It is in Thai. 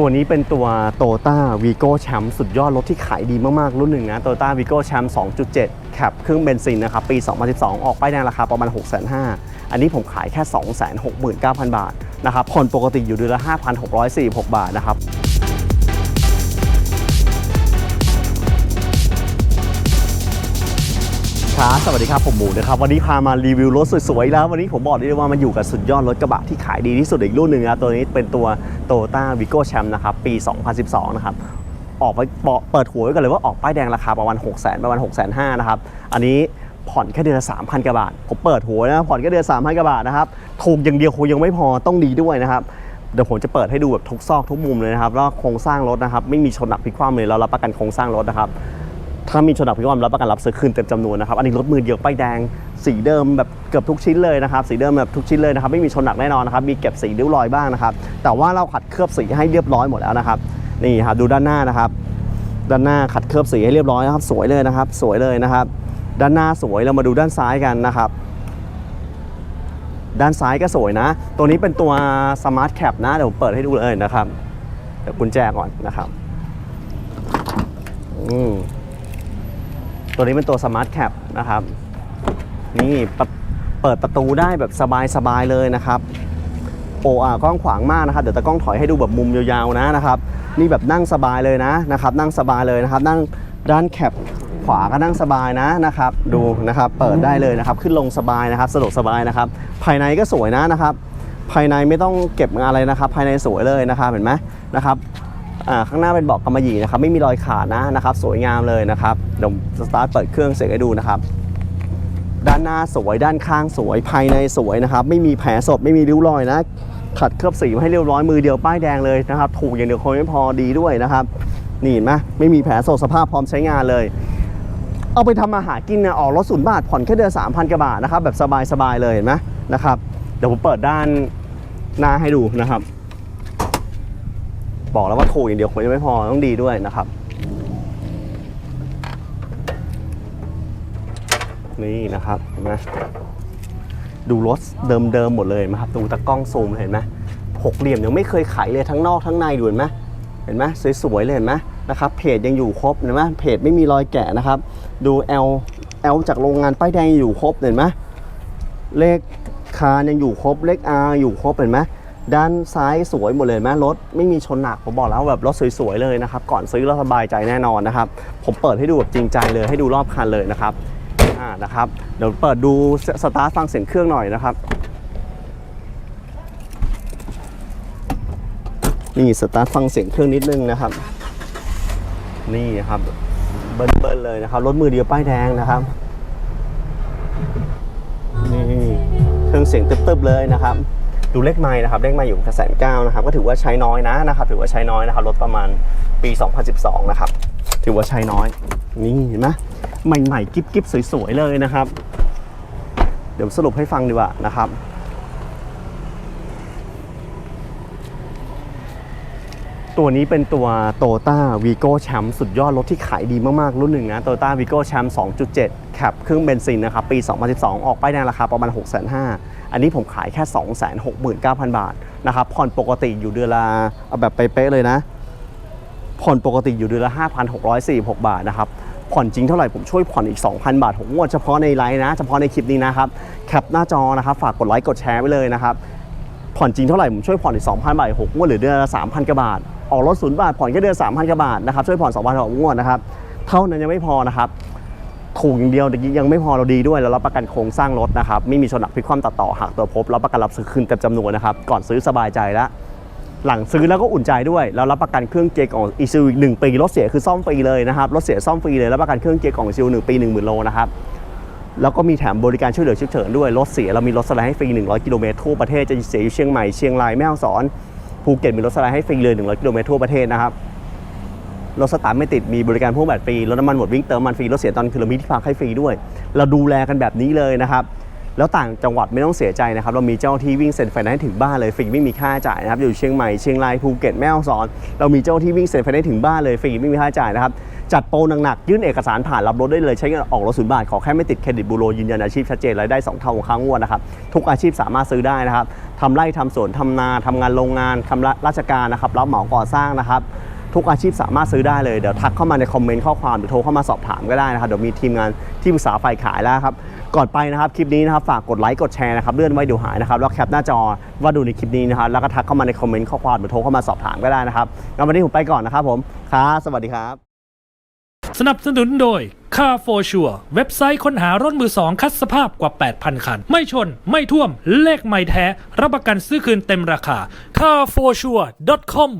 ตัวนี้เป็นตัว t o y o t a Vigo Champ สุดยอดรถที่ขายดีมากๆ รุ่นหนึ่งนะ t o y o t a Vigo Champ 2.7แคปเครื่องเบนซินนะครับ ปี 2012 ออกป้ายแดงราคาประมาณ 6,500อันนี้ผมขายแค่ 269,000 บาทนะครับผ่อนปกติอยู่เดือนละ 5,646 บาทนะครับครับสวัสดีครับ ผมหมูนะครับ วันนี้พามารีวิวรถสวยๆแล้ว วันนี้ผมบอกได้เลยว่ามันอยู่กับสุดยอดรถกระบะที่ขายดีที่สุดอีกรุ่นหนึ่งนะตัวนี้เป็นตัว t o y o t a Vigo Champ นะครับปี 2012 นะครับออกไปเปิดหัวไว้กันเลยว่าออกป้ายแดงราคาประมาณ6 0 0 0 0ประมาณ6 5 0 0 0นะครับอันนี้ผ่อนแค่เดือนละ3,000กว่าบาท ผมเปิดหัวนะผ่อนแค่เดือน3,000กว่าบาทนะครับถูกอย่างเดียวคงยังไม่พอต้องดีด้วยนะครับเดี๋ยวผมจะเปิดให้ดูแบบทุกซอกทุกมุมเลยนะครับแล้วโครงสร้างรถนะครับไม่มีชนหนักพลิกคว่ำเลยเรารับประกันโครงสร้างรถนะครับ ถ้ามีชนหนักพิกคว่ำรับประกันรับซื้อคืนเต็มจำนวนนะครับ อันนี้รถมือเดียวป้ายแดง สีเดิมแบบเกือบทุกชิ้นเลยนะครับ สีเดิมแบบทุกชิ้นเลยนะครับ ไม่มีชนหนักแน่นอนนะครับ มีเก็บสีริ้วรอยบ้างนะครับ แต่ว่าเราขัดเคลือบสีให้เรียบร้อยหมดแล้วนะครับ นี่ครับดูด้านหน้านะครับ ด้านหน้าขัดเคลือบสีให้เรียบร้อยนะครับ สวยเลยนะครับ สวยเลยนะครับ ด้านหน้าสวย เรามาดูด้านซ้ายกันนะครับด้านซ้ายก็สวยนะ ตัวนี้เป็นตัว Smart Cap นะ เดี๋ยวผมเปิดให้ดูเลยนะครับ เดี๋ยวกุญแจก่อนนะครับ อืม ตัวนี้เป็นตัว Smart Cap นะครับ นี่เปิดประตูได้แบบสบายๆเลยนะครับโอ้อ่ากล้องขวางมากนะครับเดี๋ยวตะกล้องถอยให้ดูแบบมุมยาวๆนะนะครับนี่แบบนั่งสบายเลยนะนะครับ นั่งสบายเลยนะครับ นั่งด้านแคปขวาก็นั่งสบายนะนะครับ ดูนะครับเปิดได้เลยนะครับ ขึ้นลงสบายนะครับ สะดวกสบายนะครับ ภายในก็สวยนะนะครับ ภายในไม่ต้องเก็บอะไรนะครับ ภายในสวยเลยนะครับเห็นไหมนะครับ ข้างหน้าเป็นเบาะกำมะหยี่นะครับไม่มีรอยขาดนะนะครับสวยงามเลยนะครับเดี๋ยวสตาร์ทเปิดเครื่องเสร็จให้ดูนะครับด้านหน้าสวยด้านข้างสวยภายในสวยนะครับ ไม่มีแผลสดไม่มีริ้วรอยนะขัดเคลือบสีมาให้เรียบร้อยมือเดียวป้ายแดงเลยนะครับถูกอย่างเดียวคงไม่พอดีด้วยนะครับ นี่เห็นไหมไม่มีแผลสดสภาพพร้อมใช้งานเลย เอาไปทำอาหารกินนะออกรถศูนย์บาทผ่อนแค่เดือน3,000กว่าบาทนะครับแบบสบายๆเลยเห็นไหมนะครับเดี๋ยวผมเปิดด้านหน้าให้ดูนะครับ บอกแล้วว่าถูกอย่างเดียวคงจะไม่พอต้องดีด้วยนะครับ นี่นะครับเห็นไหมดูรถเดิมๆหมดเลยนะครับดูตะกล้องซูมเห็นไหมหกเหลี่ยมยังไม่เคยไขเลยทั้งนอกทั้งในดูเห็นไหมเห็นไหมสวยๆเลยเห็นไหมนะครับเพจยังอยู่ครบเห็นไหมเพจไม่มีรอยแกะนะครับ ดู L L จากโรงงานป้ายแดงอยู่ครบเห็นไหมเลขคานยังอยู่ครบเลข R อยู่ครบเห็นไหม ด้านซ้ายสวยหมดเลยเห็นไหมรถไม่มีชนหนักผมบอกแล้วแบบรถสวยๆเลยนะครับ ก่อนซื้อแล้วสบายใจแน่นอนนะครับ ผมเปิดให้ดูแบบจริงใจเลยให้ดูรอบคันเลยนะครับอ่านะครับเดี๋ยวเปิดดูสสตาร์ทฟังเสียงเครื่องหน่อยนะครับนี่สตาร์ทฟังเสียงเครื่องนิดนึงนะครับ นี่ครับเบิ้ลเบิ้ลเลยนะครับรถมือเดียวป้ายแดงนะครับนี่เครื่องเสียงตึ๊บๆเลยนะครับ ดูเลขไม้นะครับเลขไม้อยู่แค่แสนเก้านะครับก็ถือว่าใช้น้อยนะนะครับถือว่าใช้น้อยนะครับรถประมาณปี 2012 นะครับ ถือว่าใช้น้อย นี่เห็นไหมใหม่ๆกิ๊บกิ๊บสวยๆเลยนะครับ เดี๋ยวสรุปให้ฟังดีกว่านะครับตัวนี้เป็นตัว t o y o t a Vigo Champ สุดยอดรถที่ขายดีมาก ๆ รุ่นหนึ่งนะ t o y o t a Vigo Champ 2.7 แคปเครื่องเบนซินนะครับ ปี 2012 ออกป้ายแดงราคาประมาณ 6,500 อันนี้ผมขายแค่ 269,000 บาทนะครับผ่อนปกติอยู่เดือนละเอาแบบเป๊ะเลยนะ ผ่อนปกติอยู่เดือนละ 5,646 บาทนะครับผ่อนจริงเท่าไหร่ผมช่วยผ่อนอีก 2,000 บาทผมงวดเฉพาะในไลน์นะ เฉพาะในคลิปนี้นะครับแคปหน้าจอนะครับฝากกดไลค์กดแชร์ไว้เลยนะครับผ่อนจริงเท่าไหร่ผมช่วยผ่อนอีก2,000 บาทหกงวดหรือเดือนละ3,000กว่าบาทออกรถศูนย์บาทผ่อนแค่เดือน3,000กว่าบาทนะครับช่วยผ่อน2,000หกงวดนะครับเท่านั้นยังไม่พอนะครับ ถูกอย่างเดียวยังไม่พอเราดีด้วยเรารับประกันโครงสร้างรถนะครับไม่มีชนหนักพลิกคว่ำตัดต่อหักตัวพบรับประกันรับซื้อคืนเต็มจำนวนนะครับก่อนซื้อสบายใจแล้วหลังซื้อแล้วก็อุ่นใจด้วยแล้วรับประกันเครื่องเกียร์ของอีซูอีกหนึ่งปีรถเสียคือซ่อมฟรีเลยนะครับรถเสียซ่อมฟรีเลยรับประกันเครื่องเกียร์ของอีซูหนึ่งปีหนึ่งหมื่นโลนะครับแล้วก็มีแถมบริการช่วยเหลือฉุกเฉินด้วยรถเสียเรามีรถสไลด์ให้ฟรี 100 กิโลเมตรทั่วประเทศจะเสียอยู่เชียงใหม่เชียงรายแม่ฮ่องสอนภูเก็ตมีรถสไลด์ให้ฟรีเลย 100 กิโลเมตรทั่วประเทศนะครับ รถสตาร์ทไม่ติดมีบริการพ่วงแบตฟรีรถน้ำมันหมดวิ่งเติมมันฟรีรถเสียตอนคืนเรามีที่พักให้ฟรีด้วย เราดูแลกันแบบนี้เลยนะครับแล้วต่างจังหวัดไม่ต้องเสียใจนะครับ เรามีเจ้าที่วิ่งเซ็นไฟแนนซ์ให้ถึงบ้านเลยฟรีไม่มีค่าจ่ายนะครับอยู่เชียงใหม่เชียงรายภูเก็ตแม่ฮ่องสอน เรามีเจ้าที่วิ่งเซ็นไฟแนนซ์ถึงบ้านเลยฟรีไม่มีค่าจ่ายนะครับจัดโปรหนักๆยื่นเอกสารผ่านรับรถได้เลยใช้เงินออกรถศูนย์บาท ขอแค่ไม่ติดเครดิตบูโรยืนยันอาชีพชัดเจนรายได้ 2 เท่าของค้างงวดนะครับ ทุกอาชีพสามารถซื้อได้นะครับทำไร่ทำสวนทำนาทำงานโรงงานทำราชการนะครับรับเหมาก่อสร้างนะครับ ทุกอาชีพสามารถซื้อได้เลย เดี๋ยวทักเข้ามาในคอมเมนต์ข้อความหรือโทรเข้ามาสอบถามก็ได้นะครับเดี๋ยวมีทีมงานที่ปรึกษาฝ่ายขายแล้วครับก่อนไปนะครับคลิปนี้นะครับฝากกดไลค์กดแชร์นะครับเลื่อนไว้เดูหายนะครับแล้วแคปหน้าจอว่าดูในคลิปนี้นะครับแล้วก็ทักเข้ามาในคอมเมนต์ข้อความหรือโทรเข้ามาสอบถามก็ได้นะครับงั้นวันนี้ผมไปก่อนนะครับผมครับสวัสดีครับ สนับสนุนโดย Car for Sure เว็บไซต์ค้นหารถมือสองคัดสภาพกว่า 8,000 คัน ไม่ชน ไม่ท่วม เลขไม่แท้ รับประกันซื้อคืนเต็มราคา carforsure.com